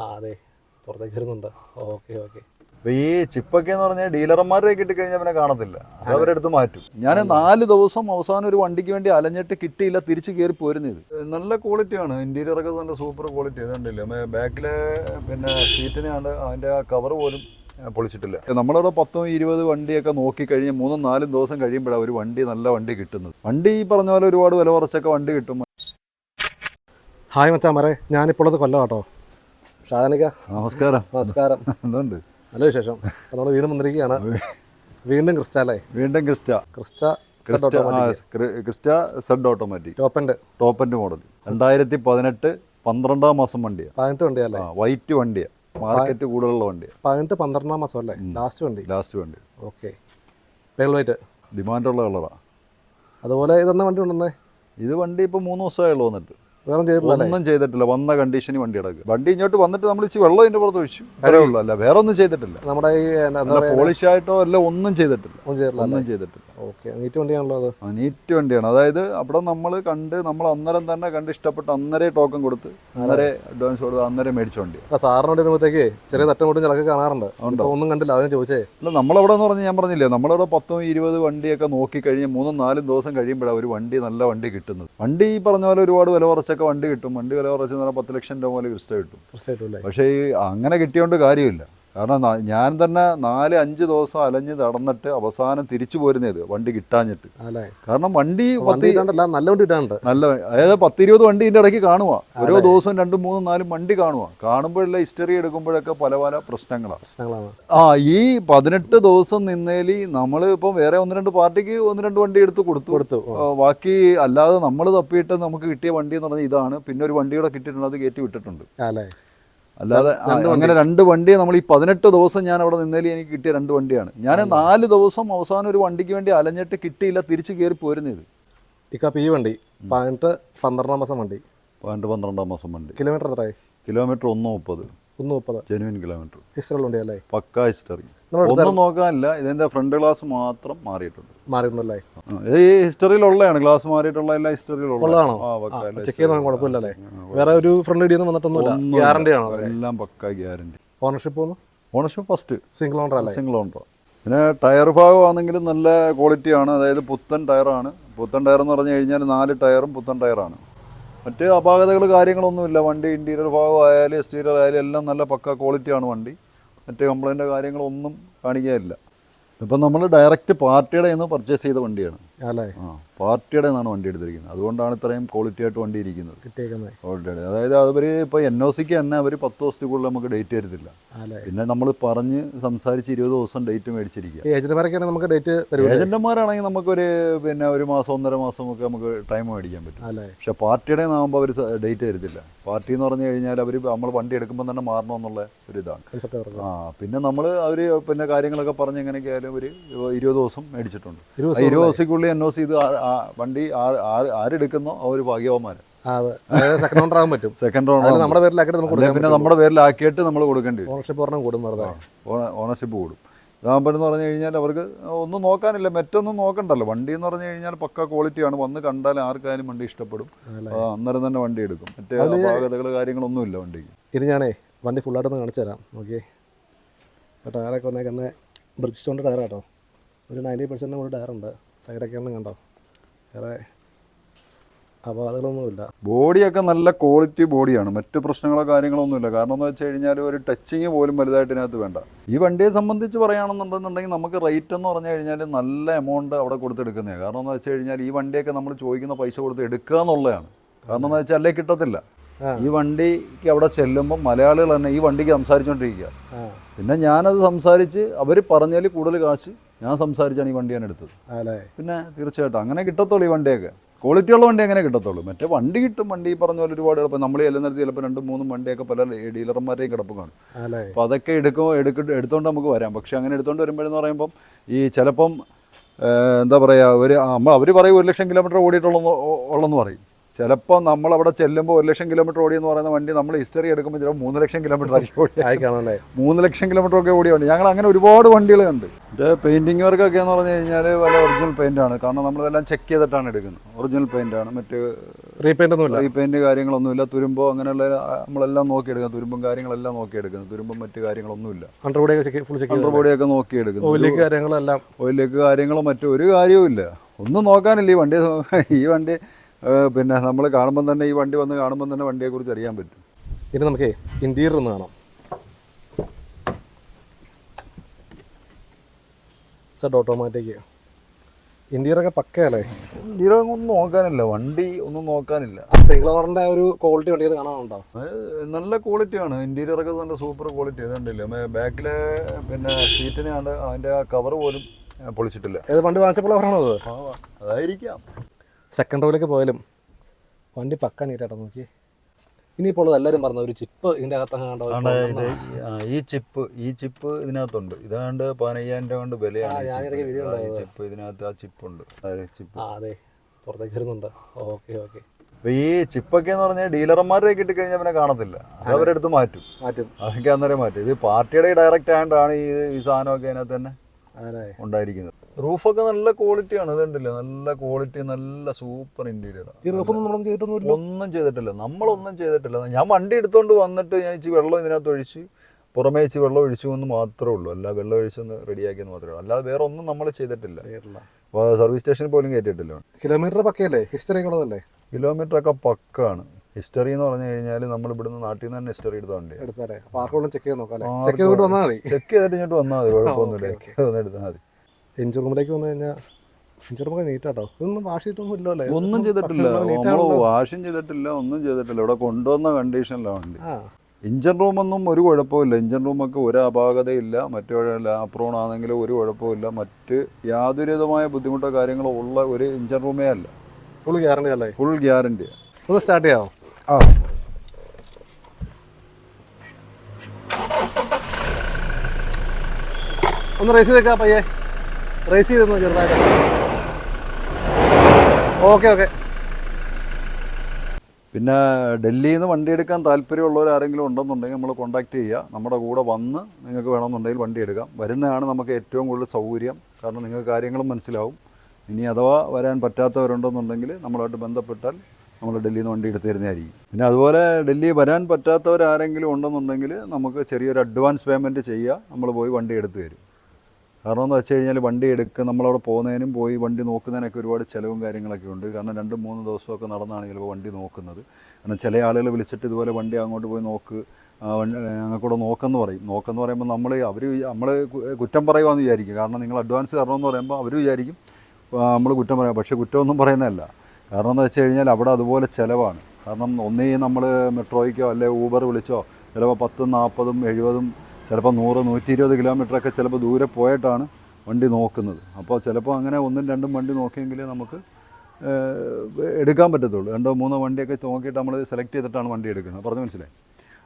ആ അതെ. പുറത്തേക്ക് വരുന്നുണ്ട്. Okay okay. ഈ ചിപ്പൊക്കെ എന്ന് പറഞ്ഞാൽ ഡീലർമാരെ കിട്ടിക്കഴിഞ്ഞാൽ പിന്നെ കാണത്തില്ല. അത് അവരെടുത്ത് മാറ്റും. ഞാൻ നാല് ദിവസം അവസാനം ഒരു വണ്ടിക്ക് വേണ്ടി അലഞ്ഞിട്ട് കിട്ടിയില്ല തിരിച്ച് കയറി പോരുന്നത് നല്ല ക്വാളിറ്റിയാണ് ഇന്റീരിയർ ഒക്കെ നല്ല സൂപ്പർ ക്വാളിറ്റി ഇതുണ്ടല്ലേ ബാക്കിലെ പിന്നെ സീറ്റിനാണ് അതിന്റെ ആ കവർ പോലും പൊളിച്ചിട്ടില്ല. നമ്മളവിടെ പത്തും ഇരുപത് വണ്ടിയൊക്കെ നോക്കി കഴിഞ്ഞ് മൂന്നും നാലും ദിവസം കഴിയുമ്പോഴാണ് ഒരു വണ്ടി നല്ല വണ്ടി കിട്ടുന്നത്. വണ്ടി ഈ പറഞ്ഞ പോലെ ഒരുപാട് വില കുറച്ചൊക്കെ വണ്ടി കിട്ടും. ഹായ് മച്ചാമറേ ഞാനിപ്പോൾ ഉള്ളത് കൊല്ലം കേട്ടോ ഷാദാനിക്ക നമസ്കാരം. നമസ്കാരം. എന്തുണ്ട്? നല്ല വിശേഷം. നമ്മൾ വീണ്ടും വന്നിരിക്കുകയാണ്. വീണ്ടും ക്രിസ്റ്റല്ലേ വീണ്ടും Crysta. Crysta Crysta Crysta Z automatic top end model രണ്ടായിരത്തി പതിനെട്ട് പന്ത്രണ്ടാം മാസം വണ്ടിയാണ് പതിനെട്ട് വണ്ടിയല്ലേ വൈറ്റ് വണ്ടിയാണ് മാർക്കറ്റ് കൂടുതലുള്ള വണ്ടിയാണ് പതിനെട്ട് പന്ത്രണ്ടാം മാസം അല്ലേ? ലാസ്റ്റ് വണ്ടി. ലാസ്റ്റ് വണ്ടി. ഓക്കെ വൈറ്റ് ഡിമാൻഡുള്ള കളറാണ് അതുപോലെ ഇതെന്ന വണ്ടി ഉണ്ടെന്നേ ഇത് വണ്ടി ഇപ്പോൾ മൂന്ന് ദിവസമായുള്ളൂ വന്നിട്ട്. ഒന്നും ചെയ്തിട്ടില്ല. വന്ന കണ്ടീഷനിൽ വണ്ടി കിടക്കുക വണ്ടി ഇങ്ങോട്ട് വന്നിട്ട് നമ്മൾ ഇച്ചിരി വെള്ളം ഇതിന്റെ പുറത്ത് ഒഴിച്ചു. അതേ ഉള്ളൂ. അല്ല വേറെ ഒന്നും ചെയ്തിട്ടില്ല. നമ്മുടെ ഈ പോളിഷ് ആയിട്ടോ അല്ല ഒന്നും ചെയ്തിട്ടില്ല. ഒന്നും ചെയ്തിട്ടില്ല ഓക്കെ. നീറ്റ് വണ്ടിയാണല്ലോ അത്. നീറ്റ് വണ്ടിയാണ്. അതായത് അവിടെ നമ്മൾ കണ്ട് നമ്മൾ അന്നേരം തന്നെ കണ്ട് ഇഷ്ടപ്പെട്ട് അന്നേരം ടോക്കൺ കൊടുത്ത് അന്നേരം അഡ്വാൻസ് കൊടുത്ത് അന്നേരം മേടിച്ച വണ്ടി സാറിനോട് സാറിന് വരുമ്പോഴത്തേക്ക് ചെറിയ തട്ടം കൊടുത്ത് ചിലക്ക് കാണാറുണ്ട്? ഒന്നും കണ്ടില്ല. അതിനെ ചോദിച്ചേ. അല്ല നമ്മളവിടെ എന്ന് പറഞ്ഞാൽ ഞാൻ പറഞ്ഞില്ലേ നമ്മളവിടെ പത്തും ഇരുപത് വണ്ടിയൊക്കെ നോക്കി കഴിഞ്ഞ് മൂന്നും നാലും ദിവസം കഴിയുമ്പോഴാണ് ഒരു വണ്ടി നല്ല വണ്ടി കിട്ടുന്നത്. വണ്ടി ഈ പറഞ്ഞ പോലെ ഒരുപാട് വില കുറച്ചൊക്കെ വണ്ടി കിട്ടും. വണ്ടി വില കുറച്ച് പറഞ്ഞാൽ പത്ത് ലക്ഷം രൂപ പോലെ ക്രിസ്റ്റ കിട്ടും. തീർച്ചയായിട്ടും അല്ലേ? പക്ഷേ ഈ അങ്ങനെ കിട്ടിയോണ്ട് കാര്യമില്ല. കാരണം ഞാൻ തന്നെ നാല് അഞ്ച് ദിവസം അലഞ്ഞ് നടന്നിട്ട് അവസാനം തിരിച്ചു പോരുന്നത് വണ്ടി കിട്ടാഞ്ഞിട്ട്. കാരണം വണ്ടി പത്ത് നല്ല വണ്ടി കിട്ടാനുണ്ട്. നല്ല അതായത് പത്തിരുപത് വണ്ടി ഇതിന്റെ ഇടയ്ക്ക് കാണുക ഓരോ ദിവസവും രണ്ടും മൂന്നും നാലും വണ്ടി കാണുക കാണുമ്പോഴുള്ള ഹിസ്റ്ററി എടുക്കുമ്പോഴൊക്കെ പല പല പ്രശ്നങ്ങളാണ്. ആ ഈ പതിനെട്ട് ദിവസം നിന്നേലി നമ്മൾ ഇപ്പം വേറെ ഒന്ന് രണ്ട് പാർട്ടിക്ക് ഒന്ന് രണ്ട് വണ്ടി എടുത്ത് കൊടുത്തു. കൊടുത്തു ബാക്കി അല്ലാതെ നമ്മൾ തപ്പിയിട്ട് നമുക്ക് കിട്ടിയ വണ്ടി എന്ന് പറഞ്ഞാൽ ഇതാണ്. പിന്നെ ഒരു വണ്ടി കൂടെ കിട്ടിയിട്ടുണ്ട് അത് കയറ്റി വിട്ടിട്ടുണ്ട്. അല്ലാതെ. അങ്ങനെ രണ്ട് വണ്ടി നമ്മൾ ഈ പതിനെട്ട് ദിവസം ഞാൻ അവിടെ നിന്നതിൽ എനിക്ക് കിട്ടിയ രണ്ട് വണ്ടിയാണ്. ഞാൻ നാല് ദിവസം അവസാനം ഒരു വണ്ടിക്ക് വേണ്ടി അലഞ്ഞിട്ട് കിട്ടിയില്ല തിരിച്ച് കയറി പോരുന്നത് ഇക്കപ്പ് ഈ വണ്ടി പതിനെട്ട് പന്ത്രണ്ടാം മാസം വണ്ടി. പതിനെട്ട് പന്ത്രണ്ടാം മാസം വണ്ടി. കിലോമീറ്റർ എത്രയായി? കിലോമീറ്റർ ഒന്ന് മുപ്പത്. ഒന്ന് മുപ്പത്. Genuine kilometre. ഹിസ്റ്ററി അല്ലേ? പക്കാ ഹിസ്റ്ററി. ഒന്നും നോക്കാനില്ല ഇതിന്റെ ഫ്രണ്ട് ഗ്ലാസ് മാത്രം മാറിയിട്ടുണ്ട്. മാറിയിട്ടുണ്ടല്ലേ? ഇത് ഈ ഹിസ്റ്ററിയിലുള്ളതാണ് ഗ്ലാസ് മാറിയിട്ടുള്ള എല്ലാ ഹിസ്റ്ററിയിലുള്ള ഉള്ളതാണോ? ആ പക്ക എല്ലാ ചെക്ക് ചെയ്താൽ കുഴപ്പമില്ലല്ലേ വേറെ ഒരു ഫ്രണ്ട് ഇടിയൊന്നും വന്നിട്ടൊന്നുമില്ല. ഗ്യാരണ്ടി ആണോ എല്ലാം പക്ക ഗ്യാരണ്ടി ഓണർഷിപ്പ് ഒന്ന്? ഓണർഷിപ്പ് ഫസ്റ്റ് സിംഗിൾ ഓണർ അല്ലേ? സിംഗിൾ ഓണർ പിന്നെ ടയർ ഭാഗം ഭാഗമാണെങ്കിലും നല്ല ക്വാളിറ്റി ആണ്. അതായത് പുത്തൻ ടയറാണ് പുത്തൻ ടയർ എന്ന് പറഞ്ഞു കഴിഞ്ഞാൽ നാല് ടയറും പുത്തൻ ടയറാണ് മറ്റ് അപാകതകൾ കാര്യങ്ങളൊന്നുമില്ല. വണ്ടി ഇന്റീരിയർ ഭാഗമായാലും എക്സ്റ്റീരിയർ ആയാലും എല്ലാം നല്ല പക്ക ക്വാളിറ്റിയാണ് വണ്ടി. മറ്റ് കംപ്ലൈന്റോ കാര്യങ്ങളൊന്നും കാണിക്കാനില്ല ഇപ്പം നമ്മൾ ഡയറക്റ്റ് പാർട്ടിയുടെ നിന്ന് പർച്ചേസ് ചെയ്ത വണ്ടിയാണ്. അല്ലേ? ആ പാർട്ടിയുടെ നിന്നാണ് വണ്ടി എടുത്തിരിക്കുന്നത്. അതുകൊണ്ടാണ് ഇത്രയും ക്വാളിറ്റി ആയിട്ട് വണ്ടി ഇരിക്കുന്നത്. കിട്ടിയേക്കുന്നത്. ഓൾറെഡി അതായത് അവർ ഇപ്പോൾ എൻ ഒ സിക്ക് തന്നെ അവർ പത്ത് ദിവസത്തേക്കുള്ളിൽ നമുക്ക് ഡേറ്റ് തരത്തില്ല. പിന്നെ നമ്മൾ പറഞ്ഞ് സംസാരിച്ച് ഇരുപത് ദിവസം ഡേറ്റ് മേടിച്ചിരിക്കുക. ഈ ഏജന്റുമാരൊക്കെയാണ് നമുക്ക് ഡേറ്റ് ഏജന്റുമാരാണെങ്കിൽ നമുക്കൊരു പിന്നെ ഒരു മാസം ഒന്നര മാസം ഒക്കെ നമുക്ക് ടൈം മേടിക്കാൻ പറ്റും. പക്ഷെ പാർട്ടിയുടെ ആകുമ്പോൾ അവർ ഡേറ്റ് തരത്തില്ല. പാർട്ടി എന്ന് പറഞ്ഞു കഴിഞ്ഞാൽ അവർ നമ്മൾ വണ്ടി എടുക്കുമ്പോൾ തന്നെ മാറണം എന്നുള്ള ഒരു ഇതാണ്. ആ പിന്നെ നമ്മൾ അവർ പിന്നെ കാര്യങ്ങളൊക്കെ പറഞ്ഞ് എങ്ങനെയൊക്കെ ആയാലും ഒരു ഇരുപത് ദിവസം മേടിച്ചിട്ടുണ്ട്. ഇരുപത് ദിവസത്തേക്കുള്ളിൽ എൻ ഒ സി ഇത് വണ്ടി ആരെടുക്കുന്നോ അവർ ഭാഗ്യവന്മാർ സെക്കൻഡ് ഓണർ ആകാൻ പറ്റും. സെക്കൻഡ് റൗണ്ട് നമ്മുടെ പേരിലാക്കിയിട്ട് നമുക്ക് പിന്നെ നമ്മുടെ പേരിലാക്കിയിട്ട് നമ്മൾ കൊടുക്കേണ്ടി വരും. ഓണർഷിപ്പ് പറഞ്ഞാൽ. കൂടും ഓണർഷിപ്പ് കൂടും. ഇതാകുമ്പോൾ എന്ന് പറഞ്ഞു കഴിഞ്ഞാൽ അവർക്ക് ഒന്നും നോക്കാനില്ല. മറ്റൊന്നും നോക്കണ്ടല്ലോ. വണ്ടി എന്ന് പറഞ്ഞു കഴിഞ്ഞാൽ പക്ക ക്വാളിറ്റിയാണ് വന്ന് കണ്ടാൽ ആർക്കായാലും വണ്ടി ഇഷ്ടപ്പെടും? അന്നേരം തന്നെ വണ്ടി എടുക്കും. മറ്റേ അതിൽ കാര്യങ്ങളൊന്നും ഇല്ല വണ്ടിക്ക്. ഇനി ഞാനേ വണ്ടി ഫുള്ളായിട്ടൊന്ന് കാണിച്ചു തരാം. ഓക്കെ ടയറൊക്കെ വന്നേക്കുന്നത് ബ്രിഡ്ജ് സ്റ്റോണിന്റെ ടയർ കേട്ടോ ഒരു നയന്റി പെർസെന്റ് കൂടി ടയറുണ്ട്. സൈഡൊക്കെ ഒന്നും കണ്ടോ? വേറെ അപകടങ്ങളൊന്നുമില്ല ബോഡിയൊക്കെ നല്ല ക്വാളിറ്റി ബോഡിയാണ്. മറ്റ് പ്രശ്നങ്ങളോ കാര്യങ്ങളൊന്നുമില്ല. കാരണം എന്ന് വെച്ച് കഴിഞ്ഞാൽ ഒരു ടച്ചിങ് പോലും വലുതായിട്ട് ഇതിനകത്ത് വേണ്ട. ഈ വണ്ടിയെ സംബന്ധിച്ച് പറയുകയാണെന്നുണ്ടെന്നുണ്ടെങ്കിൽ നമുക്ക് റേറ്റ് എന്ന് പറഞ്ഞു കഴിഞ്ഞാൽ നല്ല എമൗണ്ട് അവിടെ കൊടുത്തെടുക്കുന്നതാണ്. കാരണം എന്ന് വെച്ച് കഴിഞ്ഞാൽ ഈ വണ്ടിയൊക്കെ നമ്മൾ ചോദിക്കുന്ന പൈസ കൊടുത്ത് എടുക്കുക എന്നുള്ളതാണ്. കാരണം എന്ന് വെച്ചാൽ അല്ലേ കിട്ടത്തില്ല. ഈ വണ്ടിക്ക് അവിടെ ചെല്ലുമ്പോൾ മലയാളികൾ തന്നെ ഈ വണ്ടിക്ക് സംസാരിച്ചുകൊണ്ടിരിക്കുക പിന്നെ ഞാനത് സംസാരിച്ച് അവർ പറഞ്ഞാൽ കൂടുതൽ കാശ് ഞാൻ സംസാരിച്ചാണ് ഈ വണ്ടി ഞാൻ എടുത്തത്. അല്ലേ പിന്നെ തീർച്ചയായിട്ടും അങ്ങനെ കിട്ടത്തുള്ളൂ ഈ വണ്ടിയൊക്കെ. ക്വാളിറ്റി ഉള്ള വണ്ടി അങ്ങനെ കിട്ടത്തുള്ളൂ. മറ്റേ വണ്ടി കിട്ടും. വണ്ടി ഈ പറഞ്ഞ പോലെ ഒരുപാട് എളുപ്പം നമ്മൾ ചെല്ലുന്നിടത്ത് ചിലപ്പോൾ രണ്ടും മൂന്നും വണ്ടിയൊക്കെ പല ഡീലർമാരെയും കിടപ്പ് കാണും. അപ്പോൾ അതൊക്കെ എടുക്കുമ്പോൾ എടുക്ക എടുത്തുകൊണ്ട് നമുക്ക് വരാം. പക്ഷേ അങ്ങനെ എടുത്തുകൊണ്ട് വരുമ്പോഴെന്ന് പറയുമ്പം ഈ ചിലപ്പം എന്താ പറയുക ഒരു അവർ പറയും ഒരു ലക്ഷം കിലോമീറ്റർ ഓടിയിട്ടുള്ളെന്ന് ഉള്ളെന്ന് പറയും. ചിലപ്പോൾ നമ്മൾ അവിടെ ചെല്ലുമ്പോൾ ഒരു ലക്ഷം കിലോമീറ്റർ ഓടിയെന്ന് പറയുന്ന വണ്ടി നമ്മൾ ഹിസ്റ്ററി എടുക്കുമ്പോൾ ചിലപ്പോൾ മൂന്ന് ലക്ഷം കിലോമീറ്റർ ആയിരിക്കും ഓടി ആയിക്കാണല്ലേ മൂന്ന് ലക്ഷം കിലോമീറ്റർ ഒക്കെ ഓടിയ വണ്ടി. ഞങ്ങൾ അങ്ങനെ ഒരുപാട് വണ്ടികൾ കണ്ട്. എന്റെ പെയിന്റിങ് വർക്കൊക്കെ എന്ന് പറഞ്ഞു കഴിഞ്ഞാൽ വല്ല ഒറിജിനൽ പെയിന്റാണ് കാരണം നമ്മളിതെല്ലാം ചെക്ക് ചെയ്തിട്ടാണ് എടുക്കുന്നത്. ഒറിജിനൽ പെയിന്റാണ് മറ്റ് റീപെയിന്റ് ഒന്നുമില്ല. കാര്യങ്ങളൊന്നും കാര്യങ്ങളൊന്നുമില്ല. തുരുമ്പോ അങ്ങനെയുള്ള നമ്മളെല്ലാം നോക്കിയെടുക്കാം തുരുമ്പും കാര്യങ്ങളെല്ലാം നോക്കിയെടുക്കുന്നത്. തുരുമ്പും മറ്റു കാര്യങ്ങളൊന്നുമില്ല. അണ്ടർബോഡിയൊക്കെ നോക്കിയെടുക്കുന്നു. ഓയിലേക്ക് കാര്യങ്ങളെല്ലാം. ഓയിലേക്ക് കാര്യങ്ങളോ മറ്റു ഒരു കാര്യവും ഇല്ല ഒന്നും നോക്കാനില്ല. ഈ വണ്ടി ഈ വണ്ടി പിന്നെ നമ്മൾ കാണുമ്പോൾ തന്നെ ഈ വണ്ടി വന്ന് കാണുമ്പോൾ തന്നെ വണ്ടിയെക്കുറിച്ച് അറിയാൻ പറ്റും. ഇനി നമുക്ക് ഇന്റീരിയർ ഒന്ന് കാണാം. സെഡ് ഓട്ടോമാറ്റിക് ഇന്റീരിയറൊക്കെ പക്കയല്ലേ? ഇതിലൊന്നും ഒന്നും നോക്കാനില്ല. വണ്ടി ഒന്നും നോക്കാനില്ല. സിംഗിൾ ഓവറിന്റെ ഒരു ക്വാളിറ്റി വണ്ടിയിൽ കാണാനുണ്ടോ നല്ല ക്വാളിറ്റിയാണ് ഇന്റീരിയർ ഒക്കെ നല്ല സൂപ്പർ ക്വാളിറ്റി ഇതുണ്ടല്ലേ ബാക്കിലെ പിന്നെ സീറ്റിനെയാണ് അതിന്റെ അതിന്റെ കവർ പോലും പൊളിച്ചിട്ടില്ല. ഏത് വണ്ടി വാങ്ങിച്ചപ്പോൾ പറഞ്ഞോ അത് അതായിരിക്കാം. സെക്കൻഡ് റോയിലേക്ക് പോയാലും വണ്ടി പക്ക നീറ്റാട്ടോ നോക്കി ഇനിയിപ്പോൾ ഉള്ളത് എല്ലാവരും പറഞ്ഞു ഒരു ചിപ്പ് ഇതിന്റെ അകത്ത് ഈ ചിപ്പ് ഈ ചിപ്പ് ഇതിനകത്തുണ്ട്. ഇതാണ്ട് പതിനയ്യായിരം രൂപ കൊണ്ട് വിലയാണ് ചിപ്പ്. ഇതിനകത്ത് ആ ചിപ്പുണ്ട് ചിപ്പ് അതെ. പുറത്തേക്ക് വരുന്നുണ്ട്. Okay okay. ഈ ചിപ്പൊക്കെ എന്ന് പറഞ്ഞാൽ ഡീലർമാരെ കിട്ടിക്കഴിഞ്ഞാൽ പിന്നെ കാണത്തില്ല. അത് അവരെടുത്ത് മാറ്റും. മാറ്റും. അതൊക്കെ അന്നേരം മാറ്റും. ഇത് പാർട്ടിയുടെ ഡയറക്റ്റ് ആയതുകൊണ്ടാണ് ഈ ഈ സാധനമൊക്കെ അതിനകത്ത് തന്നെ ഉണ്ടായിരിക്കുന്നത്. റൂഫൊക്കെ നല്ല ക്വാളിറ്റിയാണ് ഇതുണ്ടല്ലോ നല്ല ക്വാളിറ്റി നല്ല സൂപ്പർ ഇന്റീരിയർ ഈ റൂഫൊന്നും നമ്മളൊന്നും ചെയ്തിട്ടൊന്നുമില്ല? ഒന്നും ചെയ്തിട്ടില്ല. നമ്മളൊന്നും ചെയ്തിട്ടില്ല. ഞാൻ വണ്ടി എടുത്തോണ്ട് വന്നിട്ട് ഞാൻ ഇച്ചിരി വെള്ളം ഇതിനകത്ത് ഒഴിച്ച് പുറമേ ഇച്ചിരി വെള്ളം ഒഴിച്ചു എന്ന് മാത്രമേ ഉള്ളൂ. അല്ല വെള്ളം ഒഴിച്ചൊന്ന് റെഡിയാക്കിയെന്ന് മാത്രമേ ഉള്ളൂ. അല്ലാതെ വേറെ ഒന്നും നമ്മൾ ചെയ്തിട്ടില്ല. സർവീസ് സ്റ്റേഷനിൽ പോലും കയറ്റിയിട്ടില്ല കിലോമീറ്റർ പക്കയല്ലേ? ഹിസ്റ്ററി ഉള്ളതല്ലേ? കിലോമീറ്റർ ഒക്കെ പക്കാണ്. ഹിസ്റ്ററി എന്ന് പറഞ്ഞു കഴിഞ്ഞാൽ നമ്മൾ ഇവിടുന്ന് നാട്ടിൽ നിന്ന് തന്നെ ഹിസ്റ്ററി എടുത്തോണ്ട് ചെക്ക് ചെയ്ത് നോക്കാം ചെക്ക് ചെയ്തിട്ട് വന്നാൽ മതി. ചെക്ക് ചെയ്തിട്ട് ഇങ്ങോട്ട് വന്നാൽ മതി. കുഴപ്പമൊന്നുമില്ല. ചെക്ക് ചെയ്ത് എടുത്താൽ മതി. എഞ്ചിൻ റൂമിലേക്ക് വന്നു കഴിഞ്ഞാൽ എഞ്ചിൻ റൂമൊക്കെ നീറ്റാട്ടോ. ഇതൊന്നും വാഷ് ചെയ്തിട്ടൊന്നും ഇല്ലല്ലോ ഒന്നും ചെയ്തിട്ടില്ല. നമ്മൾ വാഷും ചെയ്തിട്ടില്ല ഒന്നും ചെയ്തിട്ടില്ല. ഇവിടെ കൊണ്ടുവന്ന കണ്ടീഷനിലാണ് വണ്ടി. റൂം റൂമൊന്നും ഒരു കുഴപ്പമില്ല എഞ്ചിൻ റൂമൊക്കെ ഒരു അപാകതയില്ല. മറ്റു ലാപ്രോൺ ആണെങ്കിലും ഒരു കുഴപ്പമില്ല മറ്റ് യാതൊരുവിധമായ ബുദ്ധിമുട്ടോ കാര്യങ്ങളോ ഉള്ള ഒരു എഞ്ചിൻ റൂമേ അല്ല. ഫുൾ ഗ്യാരണ്ടി അല്ലേ? ഫുൾ ഗ്യാരണ്ടി ഒന്ന് സ്റ്റാർട്ട് ചെയ്യാമോ ആ. ഒന്ന് റേസ് ചെയ്തേക്കാം പയ്യെ. റേസ് ചെയ്തിരുന്നു ചെറുതായിട്ട്? ഓക്കെ ഓക്കെ പിന്നെ ഡൽഹിയിൽ നിന്ന് വണ്ടി എടുക്കാൻ താല്പര്യമുള്ളവർ ആരെങ്കിലും ഉണ്ടെന്നുണ്ടെങ്കിൽ നമ്മൾ കോൺടാക്ട് ചെയ്യുക. നമ്മുടെ കൂടെ വന്ന് നിങ്ങൾക്ക് വേണമെന്നുണ്ടെങ്കിൽ വണ്ടി എടുക്കാം. വരുന്നതാണ് നമുക്ക് ഏറ്റവും കൂടുതൽ സൗകര്യം. കാരണം നിങ്ങൾക്ക് കാര്യങ്ങളും മനസ്സിലാവും. ഇനി അഥവാ വരാൻ പറ്റാത്തവരുണ്ടെന്നുണ്ടെങ്കിൽ നമ്മളായിട്ട് ബന്ധപ്പെട്ടാൽ നമ്മൾ ഡൽഹിയിൽ നിന്ന് വണ്ടി എടുത്ത് തരുന്നതായിരിക്കും പിന്നെ അതുപോലെ ഡൽഹി വരാൻ പറ്റാത്തവരാരെങ്കിലും ഉണ്ടെന്നുണ്ടെങ്കിൽ നമുക്ക് ചെറിയൊരു അഡ്വാൻസ് പേയ്മെന്റ് ചെയ്യുക നമ്മൾ പോയി വണ്ടി എടുത്ത് തരും. കാരണം എന്ന് വെച്ച് കഴിഞ്ഞാൽ വണ്ടി എടുക്കുക നമ്മളവിടെ പോകുന്നതിനും പോയി വണ്ടി നോക്കുന്നതിനൊക്കെ ഒരുപാട് ചിലവും കാര്യങ്ങളൊക്കെ ഉണ്ട്. കാരണം രണ്ട് മൂന്ന് ദിവസമൊക്കെ നടന്നാണ് ചിലപ്പോൾ വണ്ടി നോക്കുന്നത്. കാരണം ചില ആളുകൾ വിളിച്ചിട്ട് ഇതുപോലെ വണ്ടി അങ്ങോട്ട് പോയി നോക്ക് ഞങ്ങൾക്കൂടെ നോക്കെന്ന് പറയും. നോക്കെന്ന് പറയുമ്പോൾ നമ്മൾ അവർ നമ്മൾ കുറ്റം പറയുവാന്ന് വിചാരിക്കും. കാരണം നിങ്ങൾ അഡ്വാൻസ് തരണമെന്ന് പറയുമ്പോൾ അവർ വിചാരിക്കും നമ്മൾ കുറ്റം പറയാം. പക്ഷേ കുറ്റമൊന്നും പറയുന്നതല്ല. കാരണം എന്ന് വെച്ച് കഴിഞ്ഞാൽ അവിടെ അതുപോലെ ചിലവാണ്. കാരണം ഒന്നേ നമ്മൾ മെട്രോയ്ക്കോ അല്ലെ ഊബർ വിളിച്ചോ ചിലപ്പോൾ പത്തും നാൽപ്പതും എഴുപതും ചിലപ്പോൾ നൂറ് നൂറ്റി ഇരുപത് കിലോമീറ്ററൊക്കെ ചിലപ്പോൾ ദൂരെ പോയിട്ടാണ് വണ്ടി നോക്കുന്നത്. അപ്പോൾ ചിലപ്പോൾ അങ്ങനെ ഒന്നും രണ്ടും വണ്ടി നോക്കിയെങ്കിലേ നമുക്ക് എടുക്കാൻ പറ്റത്തുള്ളൂ. രണ്ടോ മൂന്നോ വണ്ടിയൊക്കെ നോക്കിയിട്ട് നമ്മൾ സെലക്ട് ചെയ്തിട്ടാണ് വണ്ടി എടുക്കുന്നത്. പറഞ്ഞു മനസ്സിലായി?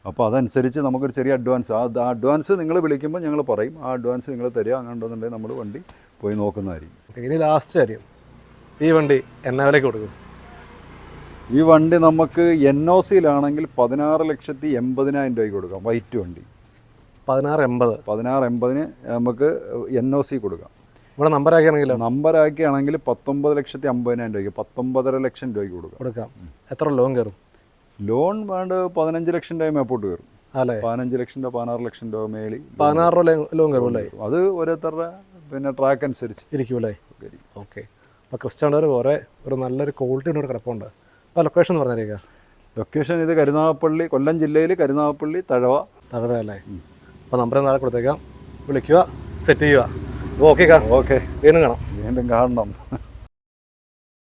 അപ്പോൾ അതനുസരിച്ച് നമുക്കൊരു ചെറിയ അഡ്വാൻസ് ആ അഡ്വാൻസ് നിങ്ങൾ വിളിക്കുമ്പോൾ ഞങ്ങൾ പറയും ആ അഡ്വാൻസ് നിങ്ങൾ തരിക അങ്ങനെ ഉണ്ടെന്നുണ്ടെങ്കിൽ നമ്മൾ വണ്ടി പോയി നോക്കുന്നതായിരിക്കും. ഇനി ലാസ്റ്റ് കാര്യം. ഈ വണ്ടി എന്നാ വിലയ്ക്ക് കൊടുക്കും? ഈ വണ്ടി നമുക്ക് എൻ ഒ സിയിലാണെങ്കിൽ പതിനാറ് ലക്ഷത്തി എൺപതിനായിരം രൂപയ്ക്ക് കൊടുക്കാം വൈറ്റ് വണ്ടി. പതിനാറ് എൺപത്. പതിനാറ് എൺപതിന് നമുക്ക് എൻ ഒ സി കൊടുക്കാം. ഇവിടെ നമ്പർ ആക്കിയാണെങ്കിൽ നമ്പർ ആക്കിയാണെങ്കിൽ പത്തൊമ്പത് ലക്ഷത്തി അമ്പതിനായിരം രൂപയ്ക്ക് പത്തൊമ്പതര ലക്ഷം രൂപയ്ക്ക് കൊടുക്കാം. കൊടുക്കാം. എത്ര ലോൺ കയറും? ലോൺ വേണ്ട പതിനഞ്ച് ലക്ഷം രൂപ മേപ്പോട്ട് കയറും. അല്ലേ പതിനഞ്ച് ലക്ഷം രൂപ പതിനാറ് ലക്ഷം രൂപ മേളി പതിനാറ് രൂപ ലോൺ കയറും അല്ലേ? അത് ഓരോരുത്തരുടെ പിന്നെ ട്രാക്ക് അനുസരിച്ച്. ഇരിക്കും അല്ലേ. ഓക്കെ അപ്പോൾ ക്രിസ്ത്യാനോർ കുറേ ഒരു നല്ലൊരു ക്വാളിറ്റി ഇവിടെ കിടപ്പുണ്ട്. അപ്പോൾ ലൊക്കേഷൻ എന്ന് പറഞ്ഞിരിക്കുക ലൊക്കേഷൻ ഇത് കരുനാഗപ്പള്ളി കൊല്ലം ജില്ലയിൽ കരുനാഗപ്പള്ളി തഴവ. തഴവ അല്ലേ? അപ്പോൾ നമ്പർ നാളെ കൊടുത്തേക്കാം. വിളിക്കുക സെറ്റ് ചെയ്യുക. ഓക്കെ ഓക്കെ വീണ്ടും കാണാം. വീണ്ടും കാണണം.